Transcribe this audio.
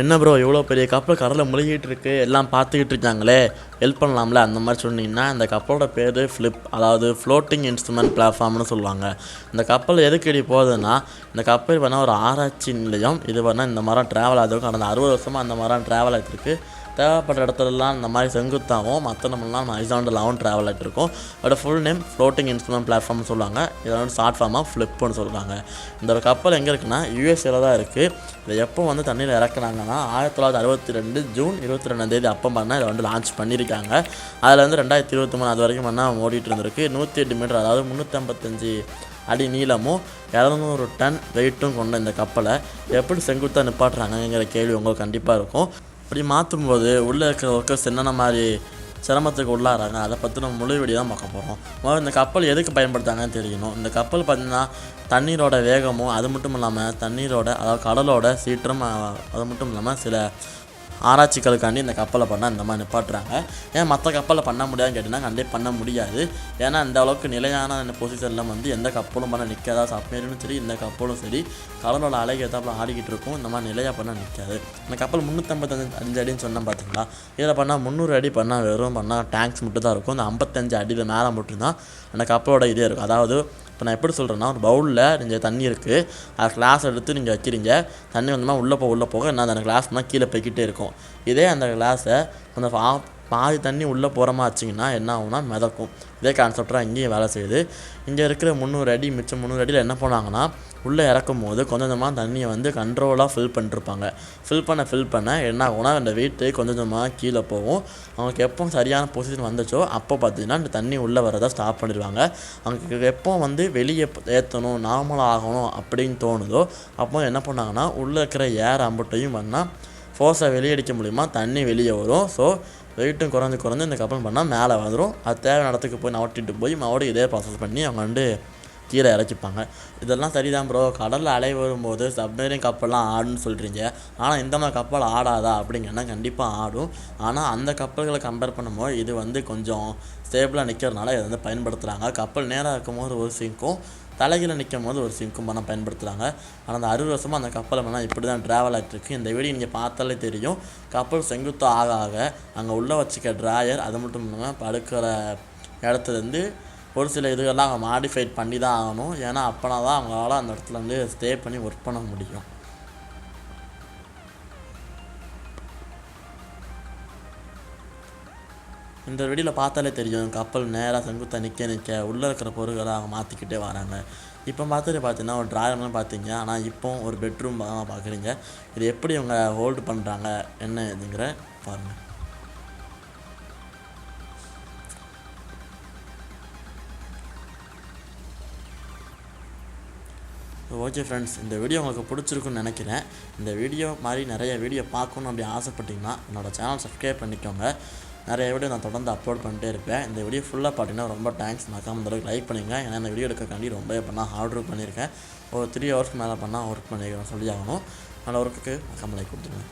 என்ன ப்ரோ இவ்வளோ பெரிய கப்பல் கடலில் முழுகிட்டு இருக்கு? எல்லாம் பார்த்துக்கிட்டு இருக்காங்களே. ஹெல்ப் பண்ணலாம்ல? அந்த மாதிரி சொன்னீங்கன்னா இந்த கப்பலோட பேர் ஃப்ளிப் அதாவது ஃப்ளோட்டிங் இன்ஸ்ட்ருமெண்ட் பிளாட்ஃபார்ம்னு சொல்லுவாங்க. இந்த கப்பல் எதுக்கு போகுதுன்னா இந்த கப்பல் வேணால் ஒரு ஆராய்ச்சி நிலையம் இது வேணால் இந்த மரம் ட்ராவல் ஆகிறதுக்கு கடந்த அறுபது வருஷமாக அந்த மரம் ட்ராவல் ஆகிட்டு தேவைப்படுற இடத்துலலாம் இந்த மாதிரி செங்குத்தாகவும் மற்ற நம்மளாம் ஹரிசாண்டலாகவும் ட்ராவல் ஆகிட்டு இருக்கும். அதோட ஃபுல் நேம் ஃப்ளோட்டிங் இன்ஸ்ட்ருமெண்ட் பிளாட்ஃபார்ம்னு சொல்லுவாங்க. இதை வந்து ஷார்ட் ஃபார்மாக ஃப்ளிப்னு சொல்கிறாங்க இந்த ஒரு கப்பல் எங்கே இருக்குன்னா யூஎஸ்ஏல தான் இருக்குது இதை எப்போ வந்து தண்ணியில் இறக்குனாங்கன்னா ஆயிரத்தி தொள்ளாயிரத்தி அறுபத்தி ரெண்டு ஜூன் இருபத்தி ரெண்டாம் தேதி அப்போ பண்ணால் இதை வந்து லான்ச் பண்ணியிருக்காங்க. அதில் வந்து ரெண்டாயிரத்தி இருபத்தி மூணு அது வரைக்கும் பண்ணால் ஓடிட்டு இருந்திருக்கு. நூற்றி எட்டு மீட்டர் அதாவது முந்நூற்றம்பத்தஞ்சு அடி நீளமும் இரநூறு டன் வெயிட்டும் கொண்ட இந்த கப்பலை எப்படி செங்குத்தாக நிப்பாட்டுறாங்கங்கிற கேள்வி உங்களுக்கு கண்டிப்பாக இருக்கும். அப்படி மாற்றும்போது உள்ளே இருக்கிற ஒர்க்கர்ஸ் என்னென்ன மாதிரி சிரமத்துக்கு உள்ளாராங்க அதை பற்றி நம்ம முழு வீடியோ தான் பார்க்க போகிறோம் முதல்ல இந்த கப்பல் எதுக்கு பயன்படுத்தாங்கன்னு தெரியணும். இந்த கப்பல் பார்த்திங்கன்னா தண்ணீரோட வேகமும் அது மட்டும் இல்லாமல் தண்ணீரோட அதாவது கடலோட சீற்றம் அது மட்டும் இல்லாமல் சில ஆராய்ச்சிகளுக்காண்டி இந்த கப்பலை பண்ணால் இந்த மாதிரி நிப்பாட்டுறாங்க. ஏன் மற்ற கப்பலில் பண்ண முடியாதுன்னு கேட்டிங்கன்னா கண்டிப்பாக பண்ண முடியாது. ஏன்னா இந்த அளவுக்கு நிலையான பொசிஷனில் வந்து எந்த கப்பலும் பண்ண நிற்காதா சப்மேரினும் சரி இந்த கப்பலும் சரி கடலோட அலைக்கு ஏற்றாப்புல ஆடிக்கிட்டு இருக்கும். இந்த மாதிரி நிலையாக பண்ண நிற்காது இந்த கப்பல் முந்நூற்றம்பத்தஞ்சு அஞ்சு அடின்னு சொன்னால் பார்த்தீங்களா இதில் பண்ணால் முந்நூறு அடி பண்ணால் வெறும் பண்ணால் டேங்க்ஸ் மட்டும் தான் இருக்கும். இந்த ஐம்பத்தஞ்சு அடியில் மேலே மட்டும்தான் அந்த கப்பலோட இதே இருக்கும். அதாவது இப்போ நான் எப்படி சொல்கிறேன்னா ஒரு பவுலில் நீங்கள் தண்ணி இருக்குது அது கிளாஸ் எடுத்து நீங்கள் வைக்கிறீங்க. தண்ணி வந்தோம்னா உள்ளே போக உள்ளே போக என்ன அந்த கிளாஸ் கீழே போய்க்கிட்டே இருக்கும். இதே அந்த கிளாஸை கொஞ்சம் ஆஃப் பாதி தண்ணி உள்ளே போகிறமா வச்சிங்கன்னா என்ன ஆகும்னா மிதக்கும். இதே கான்செப்டாக இங்கேயும் வேலை செய்யுது. இங்கே இருக்கிற முந்நூறு அடி மிச்சம் முந்நூறு அடியில் என்ன பண்ணுவாங்கன்னா உள்ளே இறக்கும் போது கொஞ்சம் கொஞ்சமாக தண்ணியை வந்து கண்ட்ரோலாக ஃபில் பண்ணிருப்பாங்க. ஃபில் பண்ண ஃபில் பண்ண என்ன ஆகும்னா அந்த வெயிட்டு கொஞ்சம் கொஞ்சமாக கீழே போகும். அவங்களுக்கு எப்போ சரியான பொசிஷன் வந்துச்சோ அப்போ பார்த்தீங்கன்னா இந்த தண்ணி உள்ளே வரதை ஸ்டாப் பண்ணிடுவாங்க. அவங்களுக்கு எப்போ வந்து வெளியே ஏற்றணும் நார்மலாக ஆகணும் அப்படின்னு தோணுதோ அப்போ என்ன பண்ணாங்கன்னா உள்ளே இருக்கிற ஏர் அம்புட்டையும் பண்ணால் ஃபோர்ஸை வெளியடிக்க மூலிமா தண்ணி வெளியே வரும். ஸோ வெயிட்டும் குறைஞ்சு குறைஞ்சு இந்த கப்பல் பண்ணால் மேலே வந்துடும் அது தேவையான இடத்துக்கு போய் நவட்டிட்டு போய் மறுபடியும் இதே ப்ராசஸ் பண்ணி அவங்க வந்து கீழே இறக்கிப்பாங்க. இதெல்லாம் சரிதான் ப்ரோ கடலில் அலை வரும்போது சப்மரீன் கப்பல்லாம் ஆடுன்னு சொல்கிறீங்க ஆனால் இந்த மாதிரி கப்பல் ஆடாதா? அப்படிங்கன்னா கண்டிப்பாக ஆடும். ஆனால் அந்த கப்பல்களை கம்பேர் பண்ணும்போது இது வந்து கொஞ்சம் ஸ்டேபிளாக நிற்கிறதுனால இதை வந்து பயன்படுத்துகிறாங்க கப்பல் நேராக இருக்கும்போது ஒரு சிங்க்கும் தலைகீழ நிற்கும் போது ஒரு சிங்க்கும் பண்ண பயன்படுத்துகிறாங்க ஆனால் அந்த அறுபது வருஷமாக அந்த கப்பலை இப்படி தான் ட்ராவல் ஆகிட்டுருக்கு இந்த வீடியோ நீங்கள் பார்த்தாலே தெரியும். கப்பல் செங்குத்து ஆக ஆக அங்கே உள்ளே வச்சுக்க ட்ராயர் அது மட்டும் இல்லாமல் படுக்கிற இடத்துலேருந்து ஒரு சில இதுகள்லாம் அவங்க மாடிஃபைட் பண்ணி தான் ஆகணும். ஏன்னா அப்போனா தான் அவங்களால அந்த இடத்துல வந்து ஸ்டே பண்ணி ஒர்க் பண்ண முடியும். இந்த வீடியோவில் பார்த்தாலே தெரியும். கப்பல் நேராக செங்குத்தாக நிற்க நிற்க உள்ளே இருக்கிற பொருட்களை அவங்க மாற்றிக்கிட்டே வராங்க. இப்போ பார்த்துட்டு பார்த்தீங்கன்னா ஒரு ட்ராயர்லாம் பார்த்தீங்க. ஆனால் இப்போ ஒரு பெட்ரூம் தான் பார்க்குறீங்க. இது எப்படி அவங்க ஹோல்டு பண்ணுறாங்க என்ன இதுங்கிற பாருங்கள் ஓகே ஃப்ரெண்ட்ஸ் இந்த வீடியோ உங்களுக்கு பிடிச்சிருக்குன்னு நினைக்கிறேன். இந்த வீடியோ மாதிரி நிறைய வீடியோ பார்க்கணும் அப்படி ஆசைப்பட்டீங்கன்னா என்னோட சேனல் சப்ஸ்கிரைப் பண்ணிக்கோங்க. நிறைய வீடியோ நான் தொடர்ந்து அப்லோட் பண்ணிட்டே இருப்பேன். இந்த வீடியோ ஃபுல்லாக பார்த்தீங்கன்னா ரொம்ப தேங்க்ஸ் மறக்காம இந்த அளவுக்கு லைக் பண்ணுங்கள் ஏன்னா இந்த வீடியோ எடுக்கக்காண்டி ரொம்ப பண்ணால் ஆர்டர் பண்ணியிருக்கேன். ஒரு த்ரீ ஹவர்ஸ்க்கு மேலே பண்ணால் ஒர்க் பண்ணியிருக்கேன் சொல்லி ஆகணும். நல்ல ஒர்க்குக்கு மறக்காம லைக் கொடுத்துருங்க.